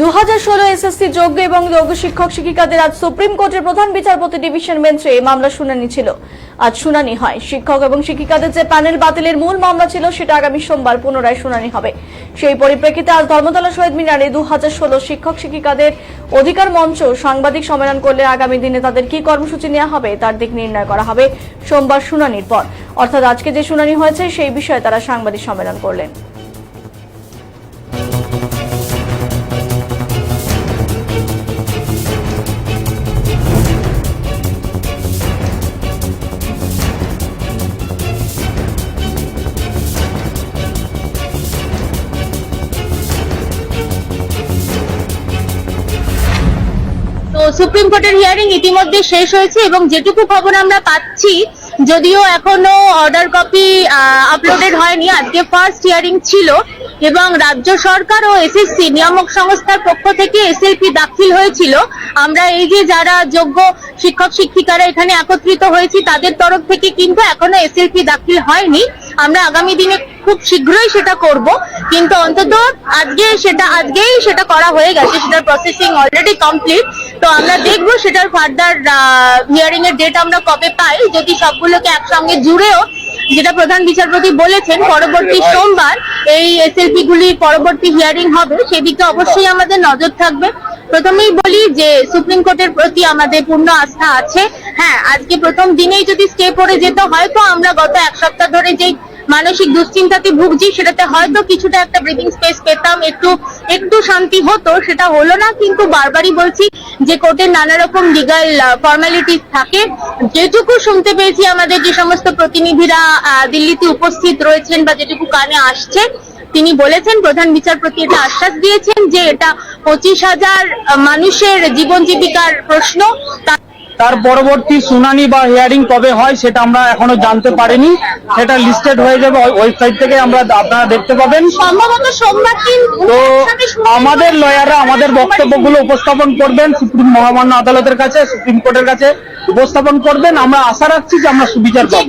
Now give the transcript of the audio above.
দু হাজার ষোলো এসএসসি যোগ্য এবং যোগ্য শিক্ষক শিক্ষিকাদের আজ সুপ্রিম কোর্টের প্রধান বিচারপতি ডিভিশন বেঞ্চে এই মামলা শুনানি ছিল। আজ শুনানি হয়। শিক্ষক এবং শিক্ষিকাদের যে প্যানেল বাতিলের মূল মামলা ছিল, সেটা আগামী সোমবার পুনরায় শুনানি হবে। সেই পরিপ্রেক্ষিতে আজ ধর্মতলা শহীদ মিনারে দু হাজার ষোলো শিক্ষক শিক্ষিকাদের অধিকার মঞ্চ সাংবাদিক সম্মেলন করলে আগামী দিনে তাদের কি কর্মসূচি নেওয়া হবে, তার দিক নির্ণয় করা হবে সোমবার শুনানির পর। অর্থাৎ আজকে যে শুনানি হয়েছে, সেই বিষয়ে তারা সাংবাদিক সম্মেলন করলেন। সুপ্রিম কোর্টের হিয়ারিং ইতিমধ্যে শেষ হয়েছে এবং যেটুকু খবর আমরা পাচ্ছি, যদিও এখনও অর্ডার কপি আপলোডেড হয়নি। আজকে ফার্স্ট হিয়ারিং ছিল এবং রাজ্য সরকার ও এসএসসি নিয়ামক সংস্থার পক্ষ থেকে এসএলপি দাখিল হয়েছিল। আমরা এই যে যারা যোগ্য শিক্ষক শিক্ষিকারা এখানে একত্রিত হয়েছি, তাদের তরফ থেকে কিন্তু এখনও এসএলপি দাখিল হয়নি। আমরা আগামী দিনে খুব শীঘ্রই সেটা করব। কিন্তু অন্তত আজকে সেটা, আজকেই সেটা করা হয়ে গেছে। সেটার প্রসেসিং অলরেডি কমপ্লিট তো আমরা দেখব সেটার ফার্দার হিয়ারিং এর ডেট আমরা কবে পাই। যদি সবগুলোকে একসঙ্গে জুড়েও যেটা প্রধান বিচারপতি বলেছেন পরবর্তী সোমবার এই এসএলপি গুলির পরবর্তী হিয়ারিং হবে সেদিকে অবশ্যই আমাদের নজর থাকবে। প্রথমেই বলি যে সুপ্রিম কোর্টের প্রতি আমাদের পূর্ণ আস্থা আছে। হ্যাঁ আজকে প্রথম দিনেই যদি স্টে পড়ে যেতে হয় তো আমরা গত এক সপ্তাহ ধরে যেই মানসিক দুশ্চিন্তাতে ভুগছি, সেটাতে হয়তো কিছুটা একটা ব্রিদিং স্পেস পেতাম, একটু একটু শান্তি হতো, সেটা হলো না, কিন্তু বারবারই বলছি যে কোর্টের নানা রকম লিগাল ফর্মালিটিস থাকে। যেটুকু শুনতে পেয়েছি, আমাদের যে সমস্ত প্রতিনিধিরা দিল্লিতে উপস্থিত রয়েছেন বা যেটুকু কানে আসছে, তিনি বলেছেন, প্রধান বিচারপতি এটা আশ্বাস দিয়েছেন যে এটা পঁচিশ হাজার মানুষের জীবন জীবিকার প্রশ্ন। তা- তার পরবর্তী শুনানি বা হিয়ারিং কবে হয় সেটা আমরা এখনও জানতে পারিনি। সেটা লিস্টেড হয়ে যাবে ওয়েবসাইট থেকে আমরা আপনারা দেখতে পাবেন। সম্ভবত সোমবার দিন তো আমাদের লয়াররা আমাদের বক্তব্যগুলো উপস্থাপন করবেন সুপ্রিম মহামান্য আদালতের কাছে সুপ্রিম কোর্টের কাছে উপস্থাপন করবেন। আমরা আশা রাখছি যে আমরা সুবিচার পাবো।